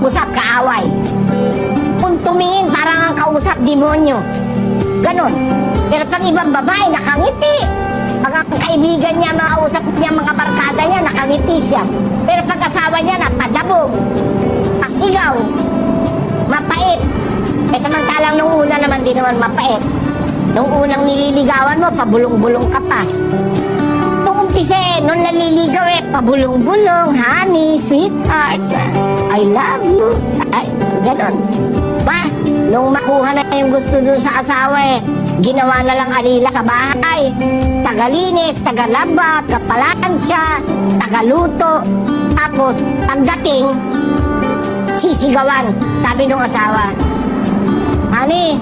kausap, kaaway. Kung tumingin, parang ang kausap, demonyo. Ganon. Pero pag ibang babae, nakangiti. Pag ang kaibigan niya, mga usap niya, mga barkada niya, nakangiti siya. Pero pag asawa niya, napadabog. Pasigaw. Mapait. Eh samantalang nung una naman di naman mapait. Nung unang nililigawan mo, pabulong-bulong ka pa. Umpisa eh, nung naliligaw eh, pabulong-bulong, honey, sweetheart, I love you. Ay, ganon. Ba, nung makuha na yung gusto dun sa asawa eh, ginawa na lang alila sa bahay. Tagalinis, tagalaba, kapalansya, tagaluto. Tapos, pagdating, sisigawan. Sabi nung asawa, Honey,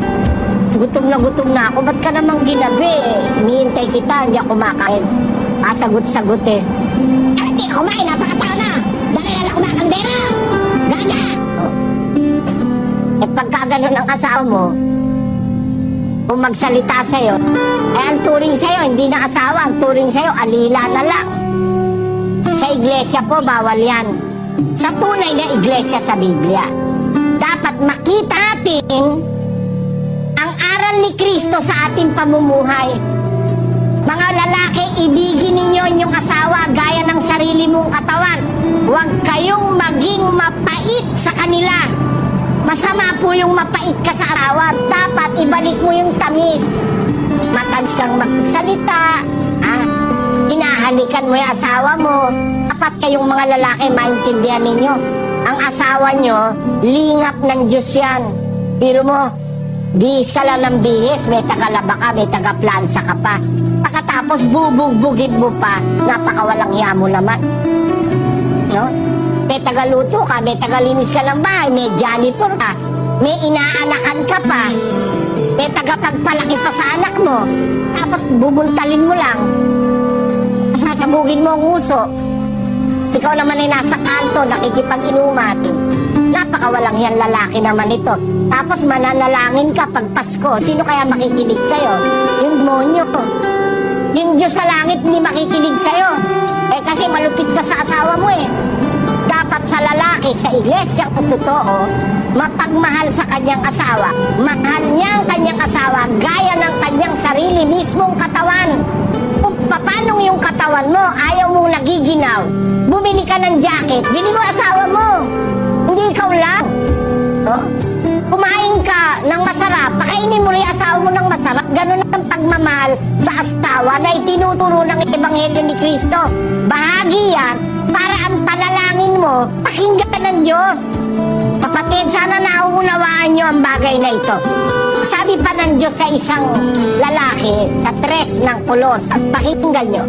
gutom na gutom na ako. Ba't ka namang ginabi? Hinihintay kita, hindi ako kumakain. Ah, sagot-sagot eh. Ako kumain, napakatao na. Dahil ako na kaldera. Gaga! Oh. Eh, pagka ganun ang asawa mo, kung magsalita sa'yo, eh, ang turing sa'yo, hindi na asawa. Ang turing sa'yo, alila na lang. Sa iglesia po, bawal yan. Sa tunay na iglesia sa Biblia. Dapat makita natin ang aral ni Kristo sa ating pamumuhay. Mga lalaki, ibigin ninyo inyong asawa gaya ng sarili mong katawan. Huwag kayong maging mapait sa kanila. Masama po yung mapait ka sa asawa. Dapat ibalik mo yung tamis. Matags kang magsalita. Ah, hinahalikan mo yung asawa mo. Dapat kayong mga lalaki maintindihan ninyo. Ang asawa nyo, lingap ng Diyos yan. Pero mo, bihis ka lang ng bihis, may tagalaba ka, may tagaplansa ka pa. Pagkatapos bubugbugin mo pa, napakawalang hiya mo naman. No? May tagaluto ka, may tagalinis ka ng bahay, may janitor ka, may inaanakan ka pa, may tagapagpalaki pa sa anak mo, tapos bubuntalin mo lang, sasabugin mo ang uso, ikaw naman ay nasa kanto, nakikipag-inuman. Napakawalang yan lalaki naman ito. Tapos mananalangin ka pag Pasko. Sino kaya makikinig sa'yo? Yung demonyo. Yung Diyos sa langit hindi makikinig sa'yo. Eh kasi malupit ka sa asawa mo eh. Dapat sa lalaki, sa iglesia kung totoo, mapagmahal sa kanyang asawa. Mahal niya ang kanyang asawa gaya ng kanyang sarili mismong katawan. Kung paano yung katawan mo, ayaw mong nagiginaw. Bumili ka ng jacket, bili mo asawa mo. Hindi ikaw lang. Oh? Kumain ng masarap, pakainin mo rin asawa mo ng masarap. Ganun ang pagmamahal sa asawa na itinuturo ng Ebanghelyo ni Kristo. Bahagi yan para ang panalangin mo, pakinggan ng Diyos. Kapatid, sana nauunawaan nyo ang bagay na ito. Sabi pa ng Diyos sa isang lalaki sa tres ng Kolosas, pakinggan nyo.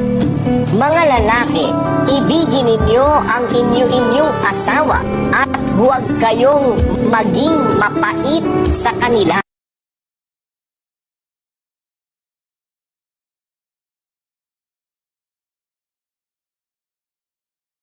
Mga lalaki, ibigin ninyo ang inyo-inyong asawa at huwag kayong maging mapait sa kanila